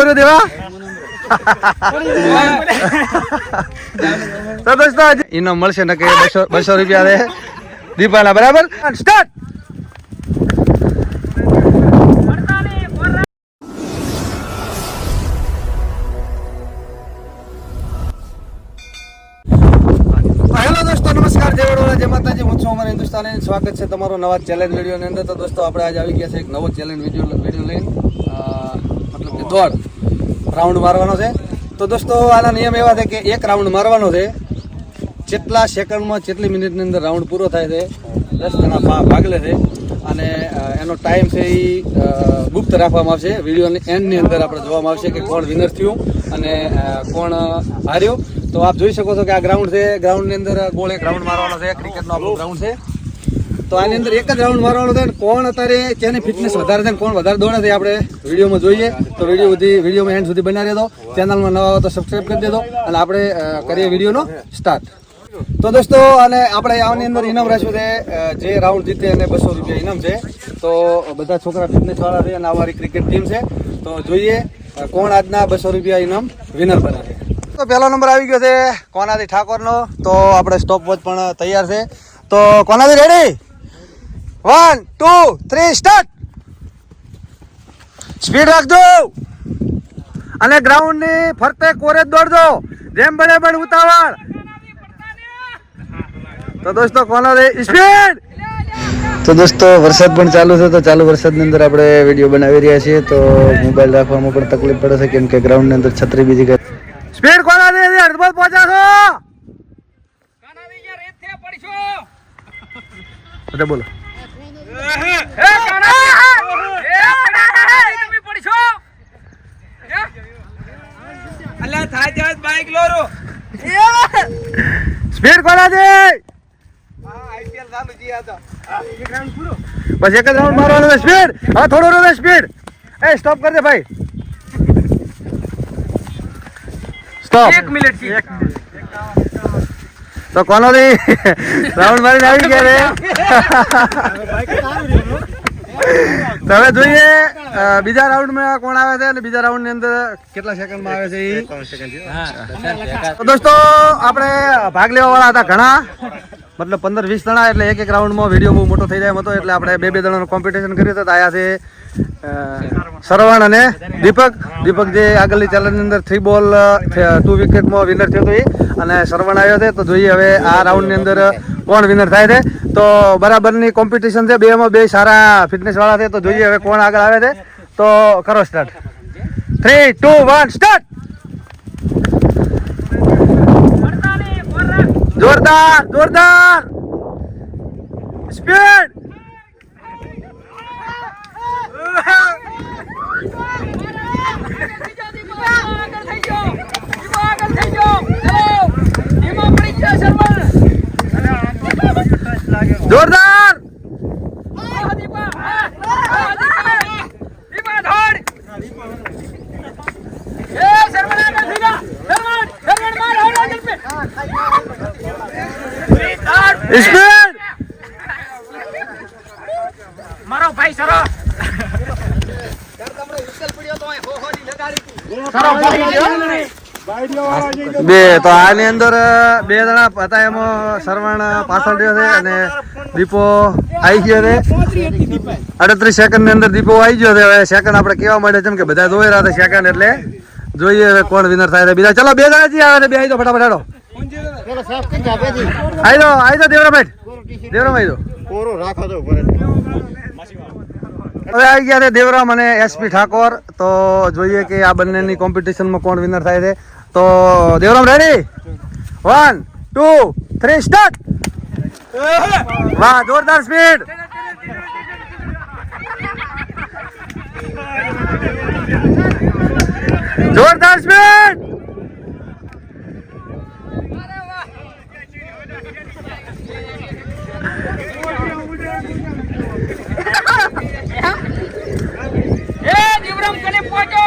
ઓર્યો દેવા? તો દોસ્તો ઇનામ મળશે ને કે બસો બસો રૂપિયા દે. દીપાના બરાબર? સ્ટાર્ટ! અમારા હિન્દુસ્તાની સ્વાગત છે તમારો નવા ચેલેન્જ વિડીયોની અંદર. તો દોસ્તો આપણે આજે આવી ગયા છે એક નવો ચેલેન્જ વીડિયો વીડિયો લઈને. દોડ રાઉન્ડ મારવાનો છે. તો દોસ્તો, આના નિયમ એવા છે કે એક રાઉન્ડ મારવાનો છે. જેટલા સેકન્ડમાં જેટલી મિનિટની અંદર રાઉન્ડ પૂરો થાય છે દસ જણા ભાગ લે છે. અને એનો ટાઈમ છે એ ગુપ્ત રાખવામાં આવશે. વિડીયોની એન્ડની અંદર આપણે જોવામાં આવશે કે કોણ વિનર થયું અને કોણ હાર્યો. તો આપ જોઈ શકો છો કે આ ગ્રાઉન્ડ છે. ગ્રાઉન્ડની અંદર ગોળ એક રાઉન્ડ મારવાનો છે. ક્રિકેટનો આપણો ગ્રાઉન્ડ છે. તો આની અંદર એક જ રાઉન્ડ મારવાનો છે કોણ અત્યારે જેની ફિટનેસ વધારે છે કોણ વધારે દોડે છે આપણે વિડીયોમાં જોઈએ. તો વીડિયો સુધી વિડીયોમાં એન્ડ સુધી બનાવી દો ચેનલમાં નવા હોય તો સબસ્ક્રાઈબ કરી દેજો અને આપણે કરીએ વિડીયોનો સ્ટાર્ટ તો દોસ્તો, અને આપણે આની અંદર ઇનામ રાખ્યું છે જે રાઉન્ડ જીતે એને બસો રૂપિયા ઇનામ છે. તો બધા છોકરા ફિટનેસ વાળા છે અને અમારી ક્રિકેટ ટીમ છે. તો જોઈએ કોણ આજના બસો રૂપિયા ઇનામ વિનર બનાવે તો પહેલો નંબર આવી ગયો છે કોનાથી ઠાકોરનો. તો આપણે સ્ટોપ વોચ પણ તૈયાર છે. તો કોનાથી ready one two three start speed રાખજો. અને ગ્રાઉન્ડની ફરતે કોરે દોડજો. જેમ બને પણ ઉતાવળ. તો દોસ્તો કોનો સ્પીડ તો દોસ્તો વરસાદ પણ ચાલુ છે તો ચાલુ વરસાદની અંદર આપણે વીડિયો બનાવી રહ્યા છીએ. તો મોબાઈલ રાખવામાં પણ તકલીફ પડે છે કેમ કે ગ્રાઉન્ડની અંદર છત્રી બીજી કઈ સ્પીડ કોના દે અડધો પહોંચાશો બધા બોલો. સ્પીડ કોના દે બસ એક જ રાઉન્ડ મારવાનો છે સ્પીડ. હા થોડો રોડ સ્પીડ. એ સ્ટોપ કરજે દે ભાઈ. સ્ટોપ એક મિનિટ તો કોનો દી રાઉન્ડ મારીને આવી ગયા રે. હવે જોઈએ બીજા રાઉન્ડમાં કોણ આવે છે અને બીજા રાઉન્ડની અંદર કેટલા સેકન્ડમાં આવે છે તો દોસ્તો આપણે ભાગ લેવા વાળા હતા ઘણા મતલબ પંદર વીસ જણા એટલે એક એક રાઉન્ડમાં વીડિયો બહુ મોટો થઈ જાય હતો એટલે આપણે બે બે જણાનું કોમ્પિટિશન કર્યું હતું તો આયા છે સરવણ અને દીપક. દીપક જે આગળની ચેલેન્જની અંદર થ્રી બોલ ટુ વિકેટમાં વિનર થયો હતો એ અને સરવણ આવ્યો છે. તો જોઈએ હવે આ રાઉન્ડની અંદર કોણ વિનર થાય છે? તો બરાબરની કોમ્પિટિશન છે બેમાં બે સારા ફિટનેસ વાળા છે તો જોઈએ હવે કોણ આગળ આવે છે. તો કરો start three two one start જોરદાર જોરદાર! સ્પીડ! મારો ભાઈ સરો. બે તો આની અંદર બે જણા હતા એમાં સરવણ પાછળ રહ્યો છે અને દીપો આવી ગયો છે. અડત્રીસ સેકન્ડની અંદર દીપો આવી ગયો છે. હવે સેકન્ડ આપણે કેવા માંડે છે કે બધા જોઈ રહ્યા હતા સેકન્ડ એટલે. જોઈએ કોણ વિનર થાય બીજા ચલો બે જણા જી આવે બે આવી દો ફટાફટ આવી દો આવી દો દેવરાભાઈ. દેવરામ આવી તો હવે આવી ગયા છે દેવરામ અને એસપી ઠાકોર. તો જોઈએ કે આ બંનેની કોમ્પિટિશનમાં કોણ વિનર થાય છે. તો Devram ready one two three start વાહ જોરદાર સ્પીડ જોરદાર સ્પીડ એ દીવરમ કને પહોંચો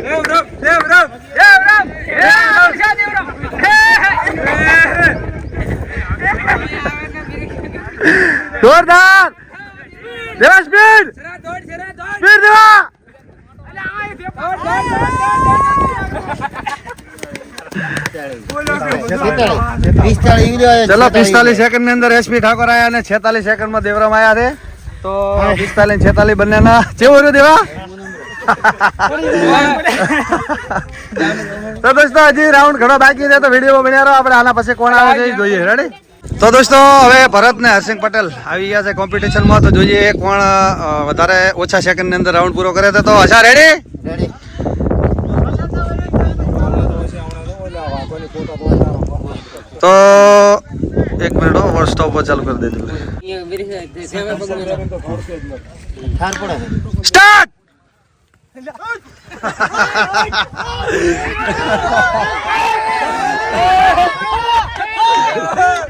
દેવરમ દેવરમ દેવરમ એ આવશે દેવરમ જોરદાર દેવા સ્પીડ દેવા ચલો પિસ્તાલીસ સેકન્ડની અંદર એસપી ઠાકોર આયા અને છેતાલીસ સેકન્ડમાં દેવરામ આયા છે. તો પિસ્તાલીસ છેતાલીસ બંને ના કેવો રહ્યો દેવા? તો દોસ્તો હજી રાઉન્ડ ઘણો બાકી છે તો વીડિયો બન્યા રહો. આપણે આના પછી કોણ આવે છે જોઈએ. રેડી તો દોસ્તો હવે ભરત ને હર્ષિંગ પટેલ આવી ગયા છે કોમ્પિટિશનમાં તો જોઈએ કોણ વધારે ઓછા સેકન્ડની અંદર રાઉન્ડ પૂરો કરે છે. તો હશા રેડી તો એક મિનિટ હો સ્ટોપ પર ચાલુ કરી દેજો. સ્ટાર્ટ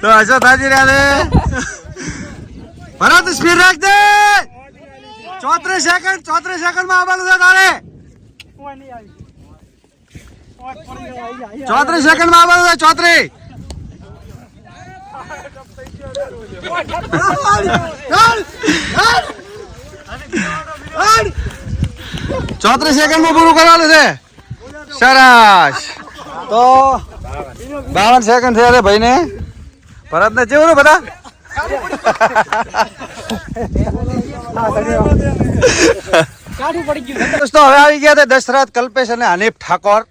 તો હશો થાજી રહ્યા ભરત સ્પીડ રાખ દે. ચોત્રીસ સેકન્ડ ચોત્રીસ સેકન્ડમાં આવવાનું છે તારે. ચોત્રીસ સેકન્ડમાં આવવાનું છે, ચોત્રીસ. ચોત્રીસ સેકન્ડમાં પૂરું કરવાનું છે. સરસ. તો બાવન સેકન્ડ થયા ભાઈ ભાઈને. ભરત ને જેવું ને બધા? દોસ્તો, હવે આવી ગયા છે દશરથ, કલ્પેશ અને હનીફ ઠાકોર.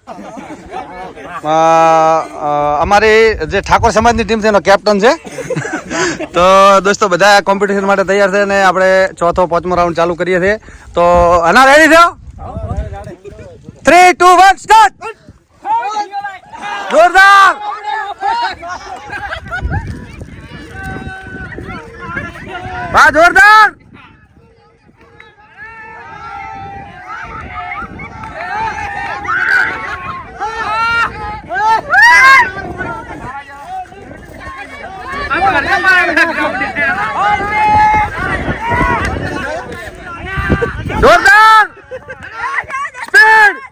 અમારી જે ઠાકોર સમાજની ટીમ છે, એનો કેપ્ટન છે. તો દોસ્તો, બધા કોમ્પિટિશન માટે તૈયાર છે અને આપણે ચોથો, પાંચમો રાઉન્ડ ચાલુ કરીએ છીએ. તો, અના રેડી થયો? થ્રી ટુ વન સ્ટાર્ટ જોરદાર વાહ જોરદાર જોરદાર સ્પીડ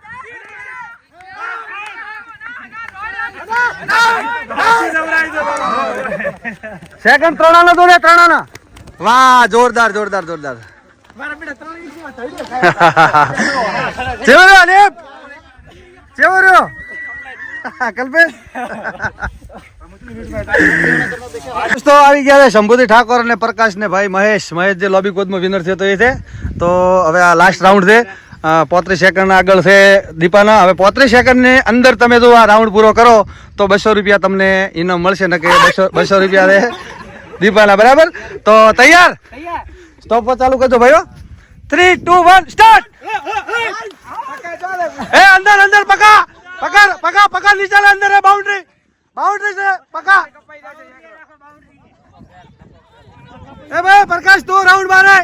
સેકન્ડ ત્રણાનો દોડે ત્રણાનો. વાહ જોરદાર જોરદાર જોરદાર. જેવો રહ્યો અલીપ જેવો રહ્યો? કલ્પેશ? દોસ્તો આવી ગયા છે શંભુજી ઠાકોર અને પ્રકાશ ને ભાઈ મહેશ. મહેશ જે લોબી કોદમાં વિનર થયો તો એ છે. તો હવે આ લાસ્ટ રાઉન્ડ છે. પોત્રીસ સેકન્ડ આગળ છે દીપાના. હવે પોત્રીસ સેકન્ડની અંદર તમે જો આ રાઉન્ડ પૂરો કરો તો બસો રૂપિયા તમને ઇનામ મળશે ને કે બસો બસો રૂપિયા રહે દીપાના બરાબર? તો તૈયાર? સ્ટોપ પર ચાલુ કરજો ભાઈઓ. થ્રી ટુ વન સ્ટાર્ટ એ અંદર અંદર પકા! પકા પકા પકા નીચે અંદર બાઉન્ડ્રી બાઉન્ડ્રી છે પકા. એ ભાઈ પ્રકાશ તું રાઉન્ડ મારે.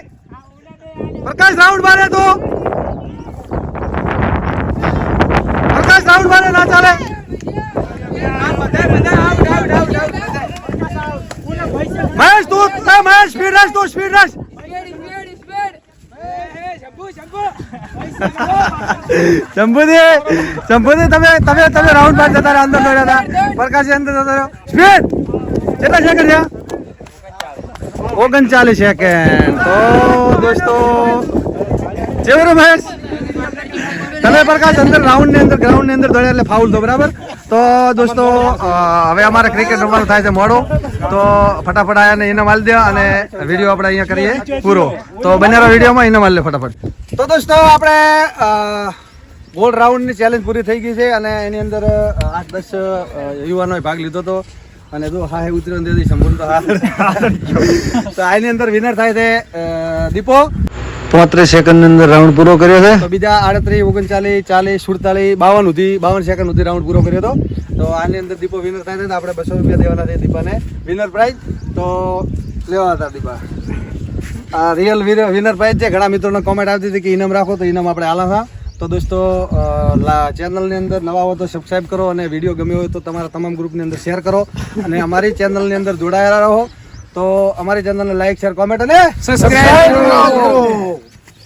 પ્રકાશ રાઉન્ડ મારે તું. પ્રકાશ રાઉન્ડ મારે ના ચાલે. મહેશ, તું મહેશ સ્પીડ રશ તું સ્પીડ રશ તમે તમે રાઉન્ડ બાદ જતા અંદર દોડ્યા હતા. પ્રકાશ અંદર જતો રહ્યો. સ્પીડ ઓગણચાલીસ સેકન્ડ તો, દોસ્તો, જેવું મહેશ? તમે પ્રકાશ અંદર રાઉન્ડની અંદર ગ્રાઉન્ડની અંદર દોડ્યા એટલે ફાઉલ તો બરાબર? તો દોસ્તો હવે અમારે ક્રિકેટ રમવાનું થાય છે મોડો. તો ફટાફટ આયા ને એને માલ દે અને વીડિયો આપણે અહીંયા કરીએ પૂરો. તો બંનેના વિડીયોમાં એને માલ લે ફટાફટ. તો દોસ્તો આપણે અ, ગોલ્ડ રાઉન્ડની ચેલેન્જ પૂરી થઈ ગઈ છે અને એની અંદર આઠ દસ યુવાનોએ ભાગ લીધો હતો. અને જો હા ઉતર્યો ને સંપૂર્ણ તો આની અંદર વિનર થાય છે દીપો. પોત્રીસ સેકન્ડની અંદર રાઉન્ડ પૂરો કર્યો છે. બીજા આડત્રીસ ઓગણચાલીસ ચાલીસ સુડતાલીસ બાવન સુધી બાવન સેકન્ડ સુધી રાઉન્ડ પૂરો કર્યો હતો. તો આની અંદર દીપો વિનર થાય છે તો આપણે બસો રૂપિયા દેવાના છે દીપાને. વિનર પ્રાઇઝ તો લેવાના હતા દીપા. આ રિયલ વિનર પ્રાઇઝ છે. ઘણા મિત્રોને કોમેન્ટ આવતી હતી કે ઇનામ રાખો તો ઇનામ આપણે આલા હતા તો દોસ્તો ચેનલની અંદર નવા હો તો સબસ્ક્રાઇબ કરો અને વીડિયો ગમ્યો હોય તો તમારા તમામ ગ્રુપની અંદર શેર કરો અને અમારી ચેનલની અંદર જોડાયેલા રહો. તો અમારી ચેનલને લાઈક શેર કોમેન્ટ અને સબસ્ક્રાઈબ કરો.